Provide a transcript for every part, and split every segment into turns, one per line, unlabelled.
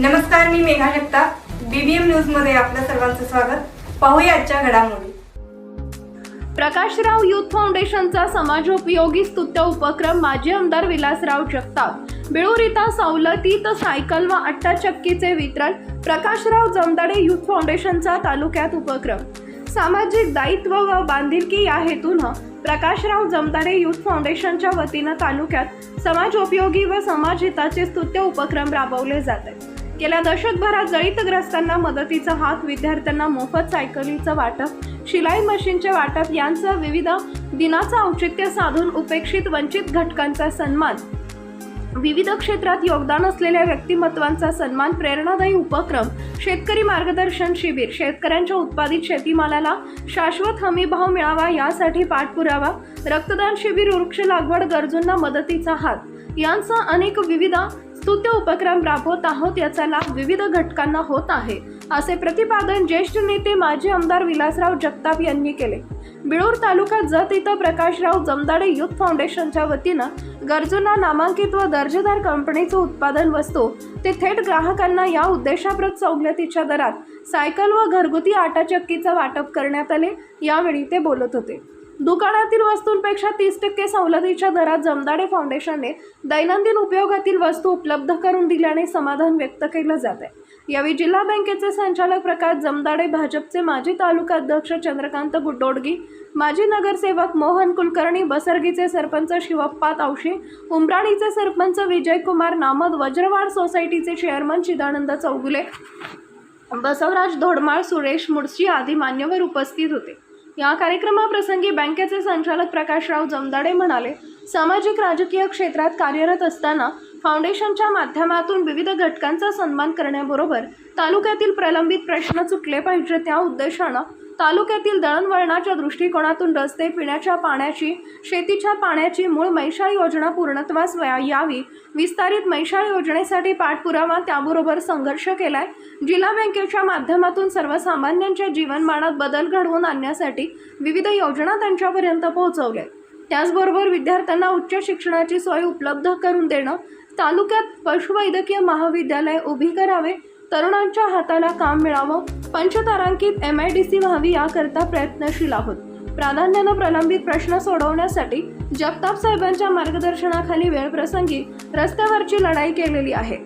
नमस्कार मी मेघा जगताप. बीबीएम न्यूजमध्ये आपलं सर्वांचं स्वागत. पाहूया आजच्या घडामोडी.
प्रकाशराव युथ फाउंडेशनचा समाजोपयोगी स्तुत्य उपक्रम माजी आमदार विलासराव जगताप. बिळूर सवलतीत सायकल व अट्टाचक्कीचे वितरण प्रकाशराव जमदाडे युथ फाउंडेशनचा तालुक्यात उपक्रम. सामाजिक दायित्व व बांधिलकी या हेतून प्रकाशराव जमदाडे युथ फाउंडेशनच्या वतीनं तालुक्यात समाजोपयोगी व समाजहिताचे स्तुत्य उपक्रम राबवले जात आहेत. गेल्या दशकभरात जळितग्रस्तांना मदतीचा हात विद्यार्थ्यांना मोफत सायकलीचं वाटप शिलाई मशीनचे वाटप यांचं विविध दिनाचं औचित्य साधून उपेक्षित वंचित घटकांचा सन्मान. विविध क्षेत्रात योगदान असलेल्या व्यक्तिमत्वांचा सन्मान प्रेरणादायी उपक्रम शेतकरी मार्गदर्शन शिबिर शेतकऱ्यांच्या उत्पादित शेतीमालाला शाश्वत हमी भाव मिळावा यासाठी पाठपुरावा रक्तदान शिबिर वृक्ष लागवड गरजूंना मदतीचा हात. यांसह अनेक विविध स्तुत्य उपक्रम राबवत आहोत याचा लाभ विविध घटकांना होत आहे असे प्रतिपादन ज्येष्ठ नेते माजी आमदार विलासराव जगताप यांनी केले. बिळूर तालुका जत इथं प्रकाशराव जमदाडे युथ फाउंडेशनच्या वतीनं गरजूंना नामांकित व दर्जेदार कंपनीचं उत्पादन वस्तू ते थेट ग्राहकांना या उद्देशाप्रत सवलतीच्या दरात सायकल व घरगुती आटाचक्कीचं वाटप करण्यात आले यावेळी ते बोलत होते. दुकानातील वस्तूंपेक्षा तीस टक्के सवलतीच्या दरात जमदाडे फाउंडेशनने दैनंदिन उपयोगातील वस्तू उपलब्ध करून दिल्याने समाधान व्यक्त केलं जात आहे यावेळी जिल्हा बँकेचे संचालक प्रकाश जमदाडे भाजपचे माजी तालुका अध्यक्ष चंद्रकांत गुड्डोडगी माजी नगरसेवक मोहन कुलकर्णी बसर्गीचे सरपंच शिवप्पा तावशी उमराणीचे सरपंच विजयकुमार नामद वज्रवाड सोसायटीचे चेअरमन चिदानंद चौगुले बसवराज धोडमाळ सुरेश मुडशी आदी मान्यवर उपस्थित होते. या कार्यक्रमाप्रसंगी बँकेचे संचालक प्रकाशराव जमदाडे म्हणाले सामाजिक राजकीय क्षेत्रात कार्यरत असताना फाउंडेशनच्या माध्यमातून विविध घटकांचा सन्मान करण्याबरोबर तालुक्यातील प्रलंबित प्रश्न चुकले पाहिजे त्या उद्देशानं तालुक्यातील दळणवळणाच्या दृष्टिकोनातून रस्ते पिण्याच्या पाण्याची शेतीच्या पाण्याची मूळ मैशाळ योजना पूर्णत्वास यावी. विस्तारित मैशाळ योजनेसाठी पाठपुरावा त्याबरोबर संघर्ष केलाय. जिल्हा बँकेच्या माध्यमातून सर्वसामान्यांच्या जीवनमानात बदल घडवून आणण्यासाठी विविध योजना त्यांच्यापर्यंत पोहोचवल्या. त्याचबरोबर विद्यार्थ्यांना उच्च शिक्षणाची सोय उपलब्ध करून देणं तालुक्यात पशुवैद्यकीय महाविद्यालय उभी करावे तरुणांच्या हाताला काम मिळावं पंचतारांकित एम आय डी सी व्हावी याकरता प्रयत्नशील आहोत. प्राधान्यानं प्रलंबित प्रश्न सोडवण्यासाठी जगताप साहेबांच्या मार्गदर्शनाखाली वेळप्रसंगी रस्त्यावरची लढाई केलेली आहे.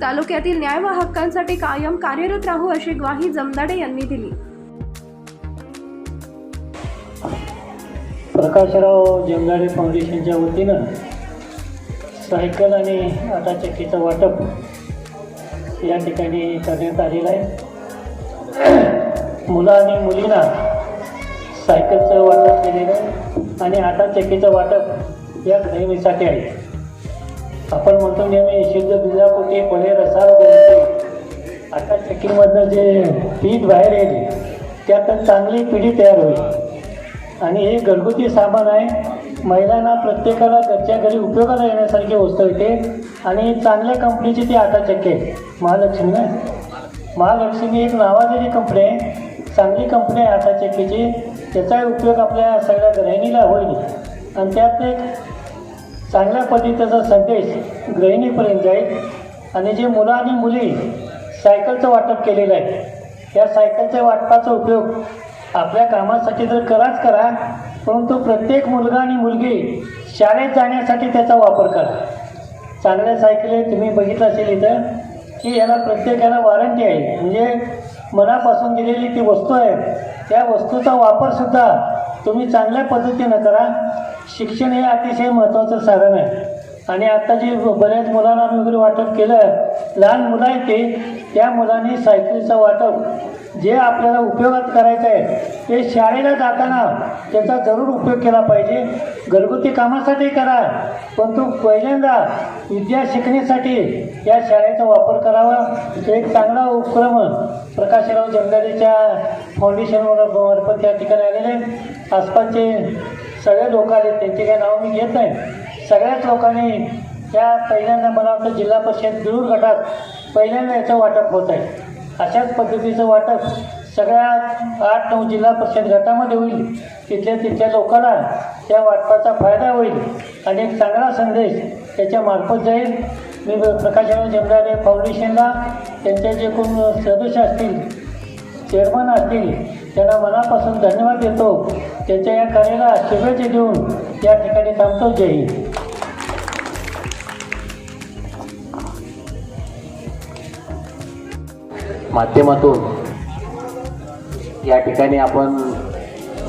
तालुक्यातील न्याय व हक्कांसाठी कायम कार्यरत राहू अशी ग्वाही जमदाडे यांनी दिली.
प्रकाशराव जमदाडे फाउंडेशनच्या वतीनं सायकल आणि आटाचक्कीचं वाटप या ठिकाणी करण्यात आलेलं आहे. मुलं आणि मुलींना सायकलचं वाटप केलेलं आहे आणि आटाचक्कीचं वाटप या नेहमीसाठी आहे. आपण म्हणतो नेहमी शुद्ध दुधापोटी फळे रसाळ आता आटाचक्कीमधनं जे पीठ बाहेर येईल त्यात चांगली पिढी तयार होईल. आणि हे घरगुती सामान आहे. महिलांना प्रत्येकाला घरच्या घरी उपयोगाला येण्यासारखी वस्तू येते आणि चांगल्या कंपनीची ती आता चक्की आहे. महालक्ष्मी ना? महालक्ष्मी एक नावाजलेली कंपनी आहे. चांगली कंपनी आहे आता चक्कीची त्याचा उपयोग आपल्या सगळ्या गृहिणीला होईल. आणि त्यात एक चांगल्या पद्धतीचा संदेश गृहिणीपर्यंत जाईल. आणि जे मुलं आणि मुली सायकलचं वाटप केलेलं आहे त्या सायकलच्या वाटपाचा उपयोग आपल्या कामासाठी तर कराच करा परंतु प्रत्येक मुलगा आणि मुलगी शाळेत जाण्यासाठी त्याचा वापर करा. चांगल्या सायकली तुम्ही बघितलं असेल इथं. की याला प्रत्येकाला वॉरंटी आहे. म्हणजे मनापासून दिलेली ती वस्तू आहे. त्या वस्तूचा वापरसुद्धा तुम्ही चांगल्या पद्धतीनं करा. शिक्षण हे अतिशय महत्त्वाचं साधन आहे. आणि आता जे बऱ्याच मुलांना वगैरे वाटप केलं लहान मुलं आहेत ते त्या मुलांनी सायकलीचं वाटप जे आपल्याला उपयोगात करायचं आहे ते शाळेला जाताना त्याचा जरूर उपयोग केला पाहिजे. घरगुती कामासाठी करा पण तो पहिल्यांदा विद्या शिकण्यासाठी या शाळेचा वापर करावा. एक चांगला उपक्रम प्रकाशराव जंगाडेच्या फाउंडेशनवर मार्फत या ठिकाणी आलेले आहेत. आसपासचे सगळे लोक आले त्यांची काही नावं मी घेत नाही. सगळ्याच लोकांनी या पहिल्यांदा मला वाटतं जिल्हा परिषद बिळूर गटात पहिल्यांदा याचं वाटप होत आहे. अशाच पद्धतीचं वाटप सगळ्या आठ नऊ जिल्हा परिषद गटामध्ये होईल. तिथल्या तिथल्या लोकांना त्या वाटपाचा फायदा होईल. आणि एक चांगला संदेश त्याच्या मार्फत जाईल. मी प्रकाशराव जमदारे फाउंडेशनला त्यांचे जे कोण सदस्य असतील चेअरमन असतील त्यांना मनापासून धन्यवाद देतो. त्यांच्या या कार्याला शुभेच्छा देऊन या ठिकाणी थांबतो. जय हिंद.
माध्यमातून या ठिकाणी आपण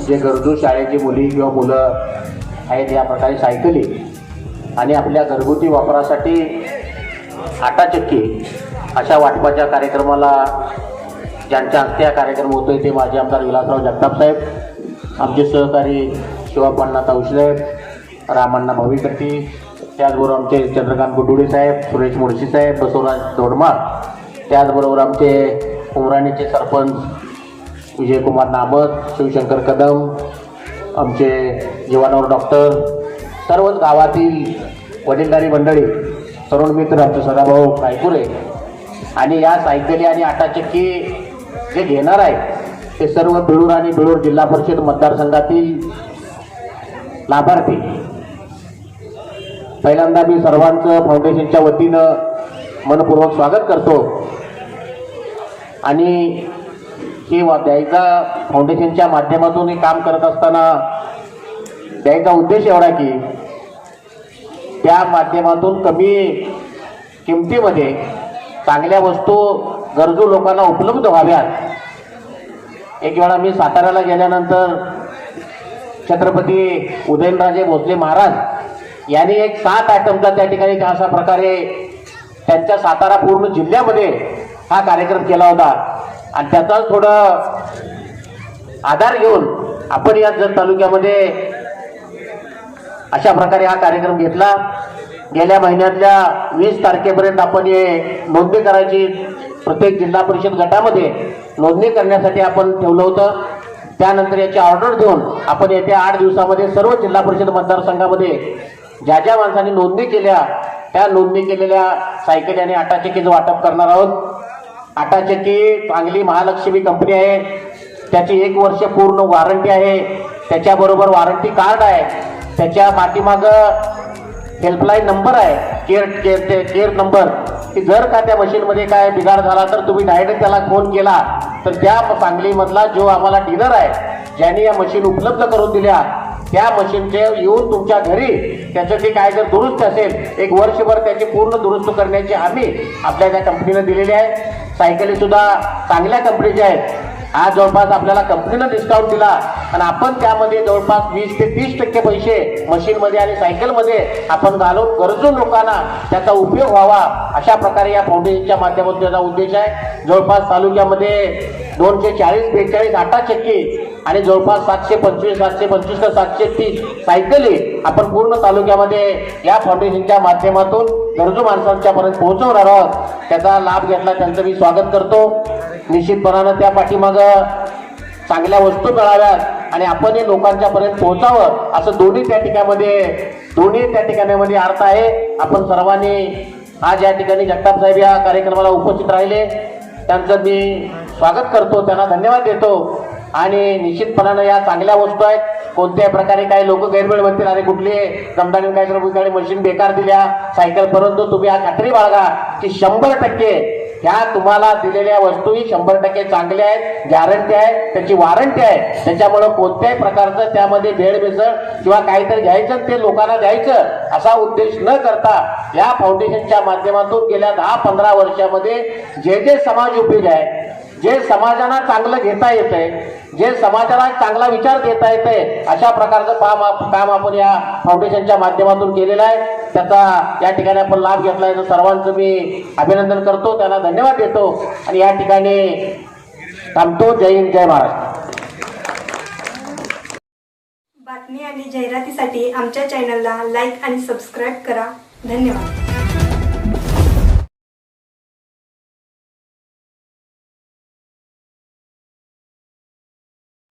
जे गरजू शाळेची मुली किंवा मुलं आहेत या प्रकारे सायकली आणि आपल्या घरगुती वापरासाठी आटाचक्की अशा वाटपाच्या कार्यक्रमाला ज्यांच्या हस्ते हा कार्यक्रम होतोय ते माजी आमदार विलासराव जगताप साहेब आमचे सहकारी शिवापण्णा तावशेसाहेब रामण्णा भविकट्टी त्याचबरोबर आमचे चंद्रकांत गुडुडे साहेब सुरेश मुळशी साहेब बसवराज तोडमार त्याचबरोबर आमचे उमराणीचे सरपंच विजयकुमार नामत शिवशंकर कदम आमचे जीवानवर डॉक्टर सर्वच गावातील वडीलधारी मंडळी तरुण मित्र आमचे सदाभाऊ रायपुरे आणि या सायकली आणि आटाचक्की जे घेणार आहे ते सर्व बिळूर आणि बिळूर जिल्हा परिषद मतदारसंघातील लाभार्थी. पहिल्यांदा मी सर्वांचं फाउंडेशनच्या वतीनं मनपूर्वक स्वागत करतो. आणि हे द्यायचा फाउंडेशनच्या माध्यमातून हे काम करत असताना द्यायचा उद्देश एवढा की त्या माध्यमातून कमी किमतीमध्ये चांगल्या वस्तू गरजू लोकांना उपलब्ध व्हाव्यात. एक वेळा मी साताऱ्याला गेल्यानंतर छत्रपती उदयनराजे भोसले महाराज यांनी एक सात आयटमचा त्या ठिकाणी अशा प्रकारे त्यांच्या सातारा पूर्ण जिल्ह्यामध्ये हा कार्यक्रम केला होता. आणि त्याचाच थोडं आधार घेऊन आपण या जत तालुक्यामध्ये अशा प्रकारे हा कार्यक्रम घेतला. गेल्या महिन्यातल्या वीस तारखेपर्यंत आपण हे नोंदणी करायची प्रत्येक जिल्हा परिषद गटामध्ये नोंदणी करण्यासाठी आपण ठेवलं होतं. त्यानंतर याची ऑर्डर देऊन आपण येत्या आठ दिवसामध्ये सर्व जिल्हा परिषद मतदारसंघामध्ये ज्या ज्या माणसांनी नोंदणी केल्या त्या नोंदणी केलेल्या सायकली आणि आटाचक्कीचं वाटप करणार आहोत. आटाचक्की चांगली महालक्ष्मी कंपनी आहे. त्याची एक वर्ष पूर्ण वॉरंटी आहे. त्याच्याबरोबर वॉरंटी कार्ड आहे. त्याच्या पाठीमाग हेल्पलाईन नंबर आहे. केअर केअर केअर नंबर की जर का त्या मशीनमध्ये काय बिघाड झाला तर तुम्ही डायरेक्ट त्याला फोन केला तर त्या सांगलीमधला जो आम्हाला डीलर आहे ज्यांनी या मशीन उपलब्ध करून दिल्या त्या मशीनचे येऊन तुमच्या घरी त्याचं जे काय जर दुरुस्त असेल एक वर्षभर त्याची पूर्ण दुरुस्त करण्याची हमी आपल्या त्या कंपनीनं दिलेली आहे. सायकली सुद्धा चांगल्या कंपनीच्या आहेत आज जवळपास आपल्याला कंपनीनं डिस्काउंट दिला आणि आपण त्यामध्ये जवळपास वीस ते तीस टक्के पैसे मशीनमध्ये आणि सायकलमध्ये आपण घालून गरजू लोकांना त्याचा उपयोग व्हावा अशा प्रकारे या फाउंडेशनच्या माध्यमातून त्याचा उद्देश आहे. जवळपास तालुक्यामध्ये दोनशे चाळीस बेचाळीस आटा चक्की आणि जवळपास सातशे पंचवीस सातशे पंचवीस ते सातशे तीस. सायकली आपण पूर्ण तालुक्यामध्ये या फाउंडेशनच्या माध्यमातून गरजू माणसांच्या पर्यंत पोहोचवणार आहोत. त्याचा लाभ घेतला त्यांचं मी स्वागत करतो. निश्चितपणानं त्या पाठीमागं चांगल्या वस्तू मिळाव्यात आणि आपण हे लोकांच्या पर्यंत पोहोचावं असं दोन्ही त्या ठिकाणामध्ये दोन्ही त्या ठिकाणामध्ये अर्थ आहे. आपण सर्वांनी आज या ठिकाणी जगताप साहेब या कार्यक्रमाला उपस्थित राहिले. त्यांचं मी स्वागत करतो. त्यांना धन्यवाद देतो. आणि निश्चितपणानं या चांगल्या वस्तू आहेत. कोणत्याही प्रकारे काही लोक गैरवेळ म्हणतील अरे कुठली जमदानी काय तर मशीन बेकार दिल्या सायकल परंतु तुम्ही हा खात्री बाळगा की शंभर टक्के ह्या तुम्हाला दिलेल्या वस्तू ही शंभर टक्के चांगल्या आहेत गॅरंटी आहे त्याची वॉरंटी आहे. त्याच्यामुळं कोणत्याही प्रकारचं त्यामध्ये भेड किंवा काहीतरी घ्यायचं ते लोकांना द्यायचं असा उद्देश न करता या फाउंडेशनच्या माध्यमातून गेल्या दहा पंधरा वर्षामध्ये जे जे समाज उपयोग आहे जे समाजाला चांगलं घेता येतंय जे समाजाला चांगला विचार देता येतंय अशा प्रकारचं काम काम आपण या फाउंडेशनच्या माध्यमातून केलेलं आहे. त्याचा या ठिकाणी आपण लाभ घेतला आहे. तर सर्वांचं मी अभिनंदन करतो. त्यांना धन्यवाद देतो. आणि या ठिकाणी थांबतो. जय हिंद जय महाराष्ट्र
बातमी आणि जाहिरातीसाठी आमच्या चॅनलला लाईक आणि सबस्क्राईब करा. धन्यवाद.